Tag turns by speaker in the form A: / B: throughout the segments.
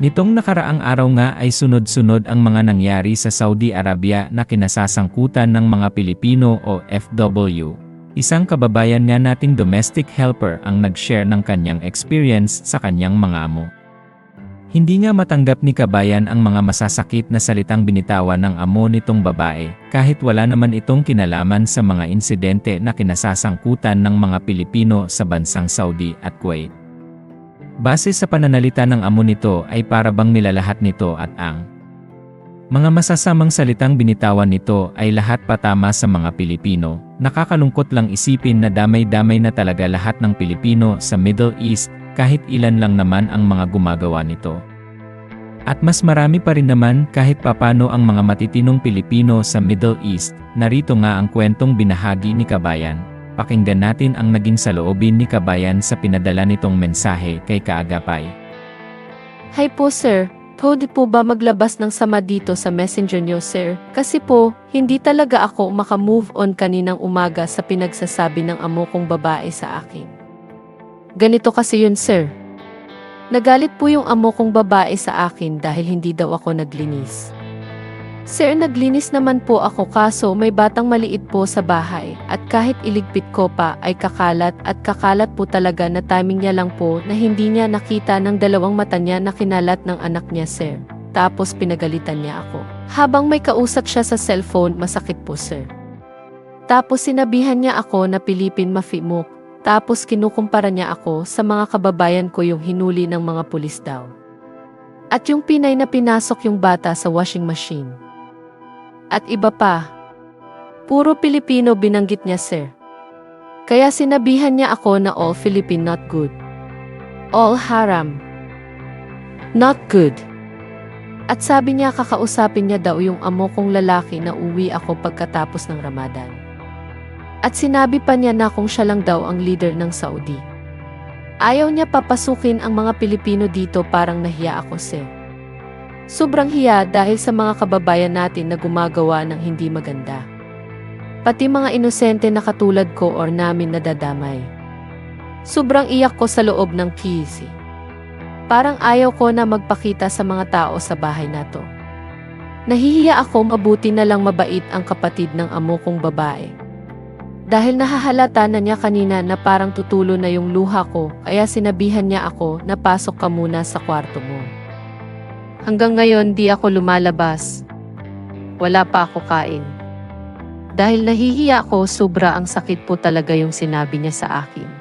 A: Nitong nakaraang araw nga ay sunod-sunod ang mga nangyari sa Saudi Arabia na kinasasangkutan ng mga Pilipino o FW. Isang kababayan nga nating domestic helper ang nag-share ng kanyang experience sa kanyang mga amo. Hindi nga matanggap ni Kabayan ang mga masasakit na salitang binitawan ng amo nitong babae, kahit wala naman itong kinalaman sa mga insidente na kinasasangkutan ng mga Pilipino sa bansang Saudi at Kuwait. Base sa pananalita ng amo nito ay para bang nilalahat nito at ang mga masasamang salitang binitawan nito ay lahat patama sa mga Pilipino. Nakakalungkot lang isipin na damay-damay na talaga lahat ng Pilipino sa Middle East kahit ilan lang naman ang mga gumagawa nito. At mas marami pa rin naman kahit papano ang mga matitinong Pilipino sa Middle East. Narito nga ang kwentong binahagi ni Kabayan. Pakinggan natin ang naging saloobin ni Kabayan sa pinadala nitong mensahe kay Kaagapay.
B: Hi po sir, pwede po ba maglabas ng sama dito sa messenger niyo sir? Kasi po, hindi talaga ako makamove on kaninang umaga sa pinagsasabi ng amo kong babae sa akin. Ganito kasi yun sir. Nagalit po yung amo kong babae sa akin dahil hindi daw ako naglinis. Sir, naglinis naman po ako kaso may batang maliit po sa bahay at kahit iligpit ko pa ay kakalat at kakalat po talaga na timing niya lang po na hindi niya nakita ng dalawang mata niya na kinalat ng anak niya, sir. Tapos pinagalitan niya ako. Habang may kausap siya sa cellphone, masakit po, sir. Tapos sinabihan niya ako na Pilipin mafimok. Tapos kinukumpara niya ako sa mga kababayan ko yung hinuli ng mga pulis daw. At yung Pinay na pinasok yung bata sa washing machine. At iba pa. Puro Pilipino binanggit niya, sir. Kaya sinabihan niya ako na all Philippine not good. All haram. Not good. At sabi niya kakausapin niya daw yung amo kong lalaki na uwi ako pagkatapos ng Ramadan. At sinabi pa niya na kung siya lang daw ang leader ng Saudi. Ayaw niya papasukin ang mga Pilipino dito parang nahiya ako, sir. Sobrang hiya dahil sa mga kababayan natin na gumagawa ng hindi maganda. Pati mga inosente na katulad ko or namin nadadamay. Sobrang iyak ko sa loob ng kisi. Parang ayaw ko na magpakita sa mga tao sa bahay na to. Nahihiya ako mabuti na lang mabait ang kapatid ng amo kong babae. Dahil nahahalata na niya kanina na parang tutulo na yung luha ko, kaya sinabihan niya ako na pasok ka muna sa kwarto mo. Hanggang ngayon di ako lumalabas. Wala pa ako kain. Dahil nahihiya ako, sobra ang sakit po talaga yung sinabi niya sa akin.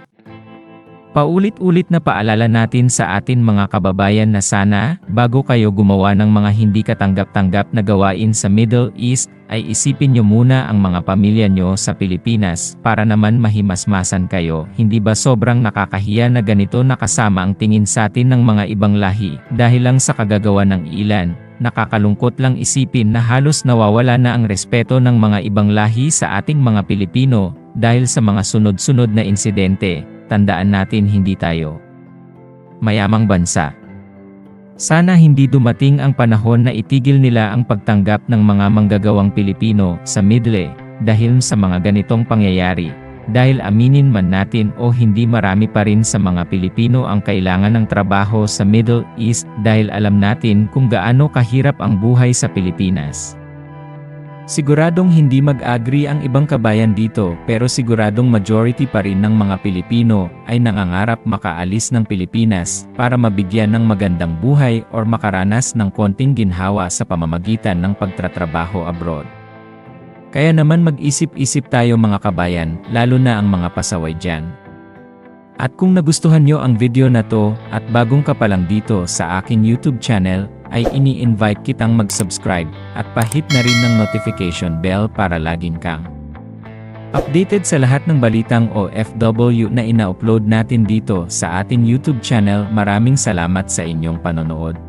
A: Paulit-ulit na paalala natin sa atin mga kababayan na sana, bago kayo gumawa ng mga hindi katanggap-tanggap na gawain sa Middle East, ay isipin nyo muna ang mga pamilya nyo sa Pilipinas para naman mahimasmasan kayo. Hindi ba sobrang nakakahiya na ganito nakasama ang tingin sa atin ng mga ibang lahi dahil lang sa kagagawa ng ilan? Nakakalungkot lang isipin na halos nawawala na ang respeto ng mga ibang lahi sa ating mga Pilipino dahil sa mga sunod-sunod na insidente tandaan natin hindi tayo mayamang bansa. Sana hindi dumating ang panahon na itigil nila ang pagtanggap ng mga manggagawang Pilipino sa Middle dahil sa mga ganitong pangyayari. Dahil aminin man natin o hindi marami pa rin sa mga Pilipino ang kailangan ng trabaho sa Middle East dahil alam natin kung gaano kahirap ang buhay sa Pilipinas. Siguradong hindi mag-agree ang ibang kabayan dito pero siguradong majority pa rin ng mga Pilipino ay nangangarap makaalis ng Pilipinas para mabigyan ng magandang buhay or makaranas ng konting ginhawa sa pamamagitan ng pagtratrabaho abroad. Kaya naman mag-isip-isip tayo mga kabayan, lalo na ang mga pasaway dyan. At kung nagustuhan nyo ang video na to at bagong ka pa lang dito sa aking YouTube channel, ay ini-invite kitang mag-subscribe at pahit na rin ng notification bell para laging kang updated sa lahat ng balitang OFW na ina-upload natin dito sa ating YouTube channel. Maraming salamat sa inyong panonood.